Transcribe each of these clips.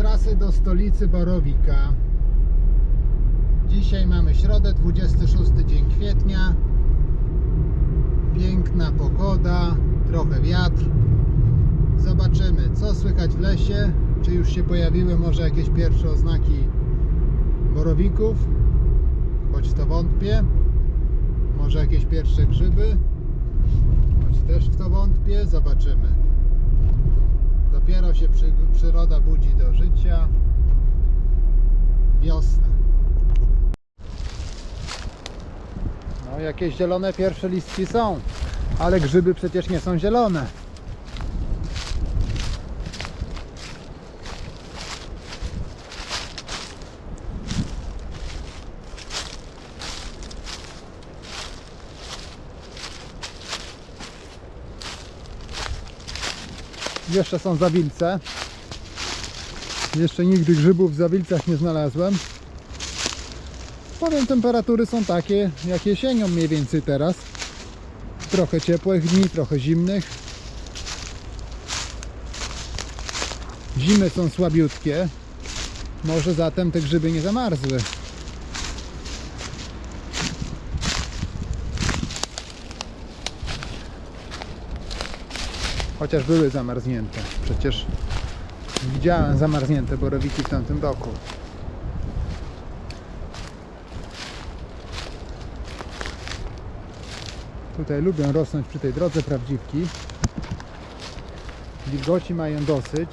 trasy do stolicy Borowika. Dzisiaj mamy środę, 26 dzień kwietnia. Piękna pogoda, trochę wiatr. Zobaczymy, co słychać w lesie. Czy już się pojawiły może jakieś pierwsze oznaki borowików? Choć to wątpię. Może jakieś pierwsze grzyby? Choć też w to wątpię. Zobaczymy. Dopiero się przy, przyroda budzi do życia. Wiosna. No, jakieś zielone pierwsze listki są, ale grzyby przecież nie są zielone. Jeszcze są zawilce. Jeszcze nigdy grzybów w zawilcach nie znalazłem. Powiem, temperatury są takie jak jesienią mniej więcej teraz. Trochę ciepłych dni, trochę zimnych. Zimy są słabiutkie. Może zatem te grzyby nie zamarzły. Chociaż były zamarznięte. Przecież widziałem zamarznięte borowiki w tamtym roku. Tutaj lubią rosnąć przy tej drodze prawdziwki. Wilgoci mają dosyć.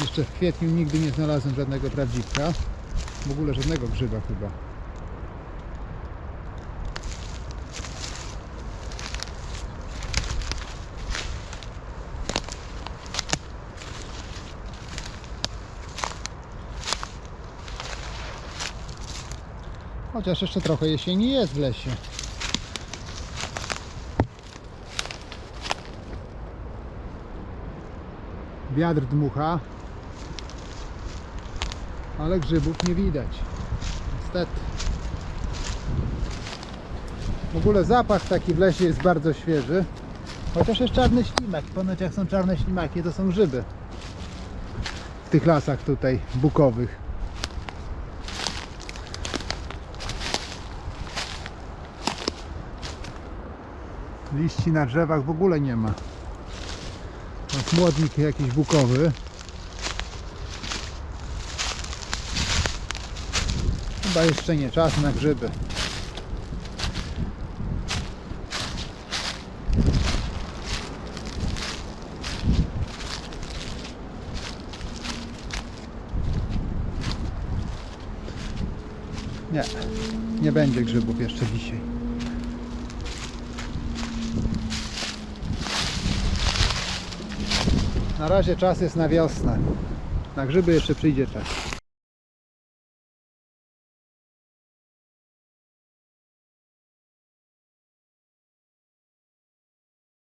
Jeszcze w kwietniu nigdy nie znalazłem żadnego prawdziwka. W ogóle żadnego grzyba chyba. Chociaż jeszcze trochę jesieni jest w lesie. Wiatr dmucha, ale grzybów nie widać. Niestety. W ogóle zapach taki w lesie jest bardzo świeży. Chociaż jest czarny ślimak. Ponoć jak są czarne ślimaki, to są grzyby. W tych lasach tutaj bukowych. Liści na drzewach w ogóle nie ma. To Młodnik jakiś bukowy. Chyba jeszcze nie czas na grzyby. Nie, nie będzie grzybów jeszcze dzisiaj. Na razie czas jest na wiosnę. Na grzyby jeszcze przyjdzie czas.